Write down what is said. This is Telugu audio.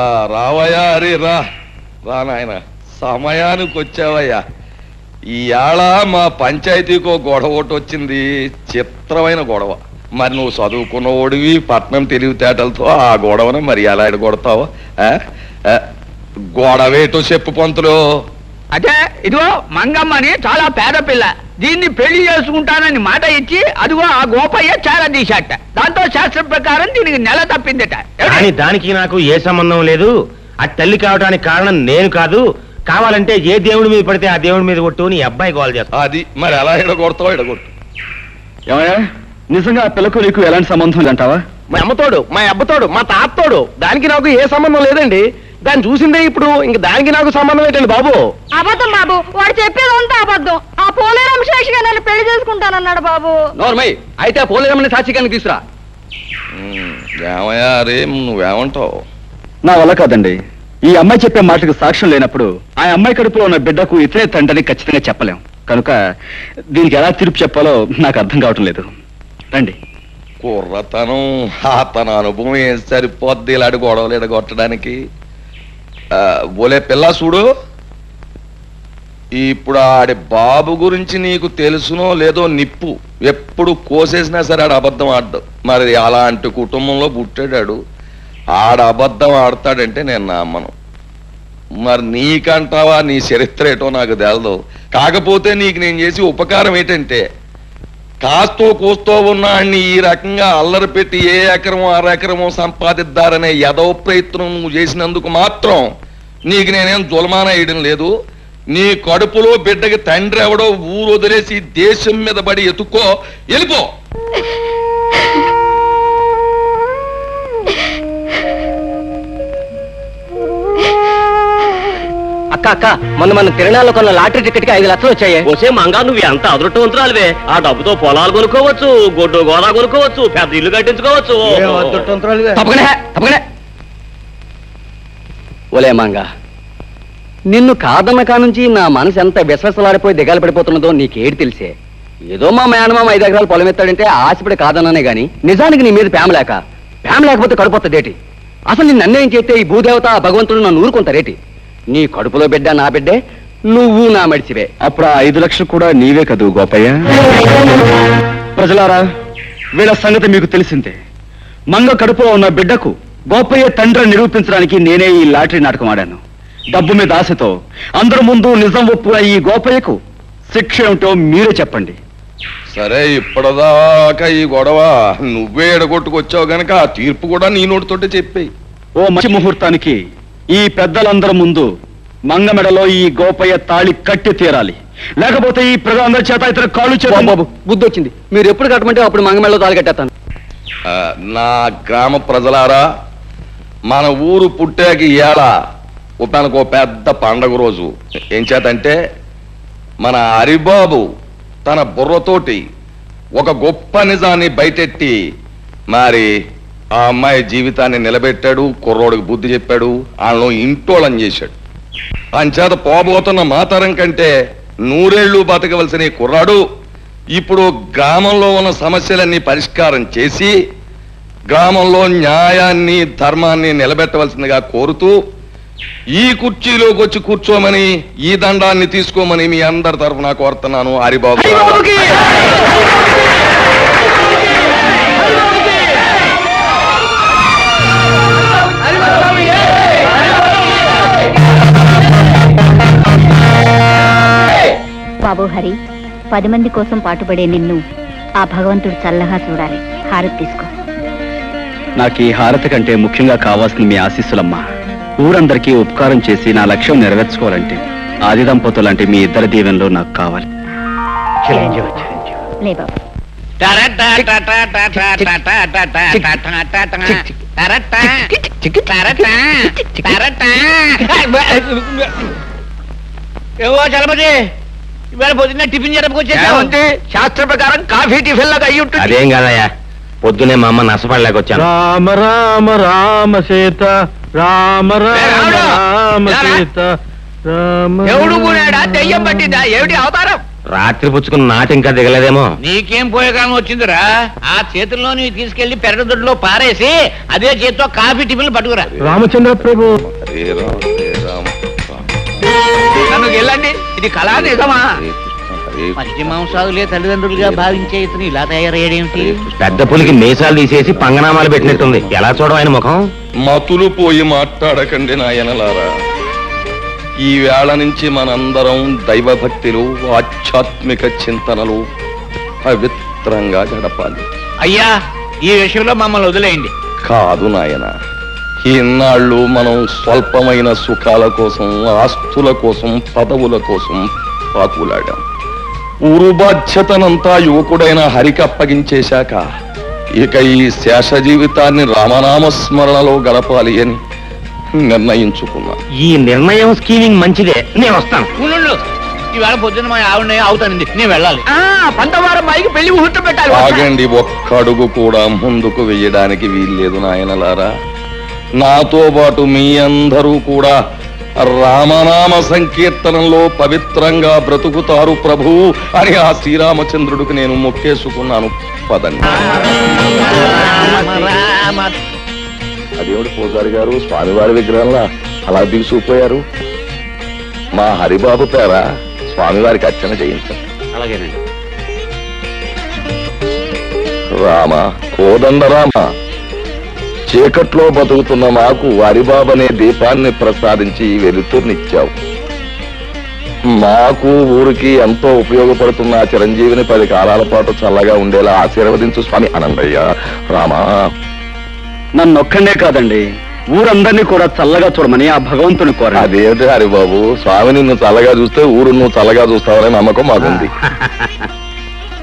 రావయ్యా అరే రా. రా నాయన. సమయానికి వచ్చావయ్యా. ఈయాళ మా పంచాయతీకో గొడవ ఒకటి వచ్చింది. చిత్రమైన గొడవ. మరి నువ్వు చదువుకున్న ఓడివి పట్నం తెలివితేటలతో ఆ గొడవను మరి ఎలా ఎడగొడతావు ఆ? ఆ, గొడవేటో చెప్పు పంతులు. అదే ఇదిగో మంగమ్మని చాలా పేద పిల్ల. దీన్ని పెళ్ళి చేసుకుంటానని మాట ఇచ్చి అదిగో ఆ గోపయ్య చాలా తీశాట దాంతో శాస్త్రం ప్రకారం దీనికి నెల తప్పిందట. కానీ దానికి నాకు ఏ సంబంధం లేదు. ఆ తల్లి కావడానికి కారణం నేను కాదు. కావాలంటే ఏ దేవుడి మీద పడితే ఆ దేవుడి మీద కొట్టు నీ అబ్బాయి కాల్ చేస్తా అది మరి ఎలా ఎడగొడతావు ఎడగొట్టు. ఏమయ్యా? నిజంగా ఆ పిల్లకు నీకు ఎలాంటి సంబంధం అంటావా? మా అమ్మతోడు మా అబ్బతోడు మా తాతోడు దానికి నాకు ఏ సంబంధం లేదండి. దాన్ని చూసిందే ఇప్పుడు ఇంక దానికి నాకు సంబంధం ఏంటండి బాబు? అబద్ధం బాబు వాడు చెప్పేది అంతా అబద్ధం. పోలేరం శేషిగా నన్ను పెళ్ళి చేసుకుంటానన్నాడు బాబు. నోర్మై అయితే పోలేరమ్మని సాక్షిగానికి తీసురా. ఏమయ్యా నువ్వేమంటావు? నా వల్ల కాదండి. ఈ అమ్మాయి చెప్పే మాటకు సాక్ష్యం లేనప్పుడు ఆ అమ్మాయి కడుపులో ఉన్న బిడ్డకు ఇతరే తండ్రిని ఖచ్చితంగా చెప్పలేం. కనుక దీనికి ఎలా తీర్పు చెప్పాలో నాకు అర్థం కావటం లేదు. రండి. కుర్రతనం ఆ తన అనుభవం ఏం సరిపోద్ది? ఇలాంటి గొడవలు ఎడగొట్టడానికి. ఆ, ఓలే పిల్ల చూడు. ఇప్పుడు ఆడి బాబు గురించి నీకు తెలుసునో లేదో నిప్పు. ఎప్పుడు కోసేసినా సరే ఆడ అబద్ధం ఆడ్డు. మరి అలాంటి కుటుంబంలో పుట్టాడాడు. ఆడ అబద్ధం ఆడతాడంటే నేను నమ్మను మరి నీకంటావా నీ చరిత్ర ఏటో నాకు తెలదు. కాకపోతే నీకు నేను చేసి ఉపకారం ఏంటంటే కాస్తో కూస్తో ఉన్నాన్ని ఈ రకంగా అల్లరి పెట్టి ఏ ఎకరమో అరెకరమో సంపాదిద్దారనే యదవ ప్రయత్నం నువ్వు చేసినందుకు మాత్రం నీకు నేనేం జులమాన వేయడం లేదు. నీ కడుపులో బిడ్డకి తండ్రి ఎవడో ఊరు వదిలేసి దేశం మీద పడి ఎత్తుక్కో వెళ్ళిపో. అక్క అక్క మొన్న మన తిరణాల్లో కొన్న లాటరీ టికెట్కి ఐదు లక్షలు వచ్చాయి. వచ్చే మంగా నువ్వు ఎంత అదృష్టవంతురాలివే. ఆ డబ్బుతో పొలాలు కొనుక్కోవచ్చు గొడ్డు గోదా కొనుక్కోవచ్చు పెద్ద ఇల్లు కట్టించుకోవచ్చు. తప్పకనే తప్పకనే ఒలే మంగ. నిన్ను కాదన్న కానుంచి నా మనసు ఎంత విశ్వసలాడిపోయి దిగాలు పడిపోతున్నదో నీకేడు తెలిసే? ఏదో మా మేనమామ ఐదు ఎకరాలు పొలం ఎత్తాడంటే ఆశపడి కాదన్నానే గాని నిజానికి నీ మీద ప్రేమ లేక ప్రేమ లేకపోతే కడుపుతుందేటి అసలు నిన్ను అన్యాయం చేస్తే ఈ భూదేవత ఆ భగవంతుడు నన్ను ఊరుకుంటారేటి? నీ కడుపులో బిడ్డ నా బిడ్డే నువ్వు నా మడిచివే. అప్పుడు ఆ ఐదు లక్షలు కూడా నీవే కదూ గోపయ్య? ప్రజలారా వీళ్ళ సంగతి మీకు తెలిసిందే. మంగ కడుపులో ఉన్న బిడ్డకు గోపయ్య తండ్రి నిరూపించడానికి నేనే ఈ లాటరీ నాటకం ఆడాను. డబ్బు మీద ఆశతో అందరి ముందు నిజం ఒప్పున ఈ గోపయ్యకు శిక్ష ఏమిటో మీరే చెప్పండి. సరే ఇప్పటిదాకా ఈ గొడవ నువ్వే ఎడగొట్టుకొచ్చావు గనక ఆ తీర్పు కూడా నీ నోటితోటే చెప్పేయి ఓ మంచి ముహూర్తానికి ఈ పెద్దలందరి ముందు మంగ మెడలో ఈ గోపయ్య తాళి కట్టి తీరాలి. లేకపోతే ఈ ప్రజలందరి చేత ఇతర కాళ్ళు చేత బాబు బుద్ధి వచ్చింది మీరు ఎప్పుడు కట్టమంటే అప్పుడు మంగమెళ్ళలో తాళి కట్టేస్తాను. ఆ, నా గ్రామ ప్రజలారా మన ఊరు పుట్టాక ఉపానికి పెద్ద పండగ రోజు. ఏం చేతంటే మన హరిబాబు తన బుర్రతోటి ఒక గొప్ప నిజాన్ని బయటెట్టి మరి ఆ అమ్మాయి జీవితాన్ని నిలబెట్టాడు కుర్రోడికి బుద్ధి చెప్పాడు వాళ్ళను ఇంటోళం చేశాడు. అంచేత పోబోతున్న మాతరం కంటే నూరేళ్ళు బతకవలసిన కుర్రాడు ఇప్పుడు గ్రామంలో ఉన్న సమస్యలన్నీ పరిష్కారం చేసి గ్రామంలో న్యాయాన్ని ధర్మాన్ని నిలబెట్టవలసిందిగా కోరుతూ ఈ కుర్చీలోకి వచ్చి కూర్చోమని ఈ దండాన్ని తీసుకోమని మీ అందరి తరఫున కోరుతున్నాను హరిబాబు బాబు హరి పది మంది కోసం పాటుపడే నిన్ను ఆ భగవంతుడు చల్లగా చూడాలి. హారతి తీసుకో. నాకు ఈ హారతి కంటే ముఖ్యంగా కావాల్సిన మీ ఆశీస్సులమ్మా. ఊరందరికీ ఉపకారం చేసి నా లక్ష్యం నెరవేర్చుకోవాలంటే ఆది దంపతులు అంటే మీ ఇద్దరి దీవెనలు నాకు కావాలి. లే బాబు. ఏవో చలపతి ఇవాళ పొద్దున్న టిఫిన్ చేయడానికి శాస్త్ర ప్రకారం కాఫీ టిఫిన్ లాగా అయ్యి ఉంటుంది. అదేం కాదయ్యా పొద్దునే మా అమ్మ నష్టపడలేక వచ్చాను. రామ రామ రామ సీత రామ రామ, రామ సీత రామ ఎవడు కూడాడా దెయ్యం పట్టిందా? ఏమిటి అవతారం? రాత్రి పుచ్చుకున్న నాటి ఇంకా దిగలేదేమో. నీకేం పోయేకాలం వచ్చిందిరా? ఆ చేతుల్లోని తీసుకెళ్ళి పెరగదొడ్లో పారేసి అదే చేత్తో కాఫీ టిఫిన్లు పట్టుకురా. రామచంద్ర ప్రభు. నన్ను వెళ్ళండి. ఇది కళా నిజమా మధ్య మాంసాదులే తల్లిదండ్రులుగా భావించే ఇతను ఇలా తయారయ్యేడేమిటి? పెద్ద పులికి మీసాలు తీసేసి పంగనామాలు పెట్టినట్టుంది. ఎలా చూడడం ఆయన ముఖం? మతులు పోయి మాట్లాడకండి నాయనలారా. ఈ వేళ నుంచి మనందరం దైవభక్తిలో ఆధ్యాత్మిక చింతనలు పవిత్రంగా గడపాలి. అయ్యా ఈ విషయంలో మమ్మల్ని వదిలేయండి. కాదు నాయన ఇన్నాళ్ళు మనం స్వల్పమైన సుఖాల కోసం ఆస్తుల కోసం పదవుల కోసం పాకులాడాం. ఊరు బాధ్యతనంతా యువకుడైన హరికి అప్పగించేశాక ఇక ఈ శేష జీవితాన్ని రామనామ స్మరణలో గడపాలి అని నిర్ణయించుకున్నా. ఈ నిర్ణయం స్కీమింగ్ మంచిదే. నేను వస్తాను. ఉండు ఈవేళ పొద్దున్న మా ఆవిడ అవుతానండి నేను వెళ్ళాలి. పంతవారం మైకి పెళ్ళి ముహూర్తం పెట్టాలి. ఆగండి ఒక్క అడుగు కూడా ముందుకు వెయ్యడానికి వీల్లేదు నాయనలారా. నాతో పాటు మీ అందరూ కూడా రామనామ సంకీర్తనంలో పవిత్రంగా బ్రతుకుతారు ప్రభు అని ఆ శ్రీరామచంద్రుడికి నేను మొక్కేసుకున్నాను. పదండి. అదేమిటి పూజారి గారు? స్వామివారి విగ్రహంలా అలా దిగుసుకుపోయారు మా హరిబాబు పేర స్వామివారికి అర్చన చేయించండి. అలాగేనండి. రామ కోదండ రామ చీకట్లో బతుకుతున్న మాకు హరిబాబనే దీపాన్ని ప్రసాదించి వెలుతుర్నిచ్చావు. మాకు ఊరికి ఎంతో ఉపయోగపడుతున్న చిరంజీవిని పది కాలాల పాటు చల్లగా ఉండేలా ఆశీర్వదించు స్వామి అనందయ్య రామా. నన్నొక్కడే కాదండి ఊరందరినీ కూడా చల్లగా చూడమని ఆ భగవంతుని కోరాడు. అదేంటి హరిబాబు? స్వామి నిన్ను చల్లగా చూస్తే ఊరు నువ్వు చల్లగా చూస్తావనే నమ్మకం మాకుంది.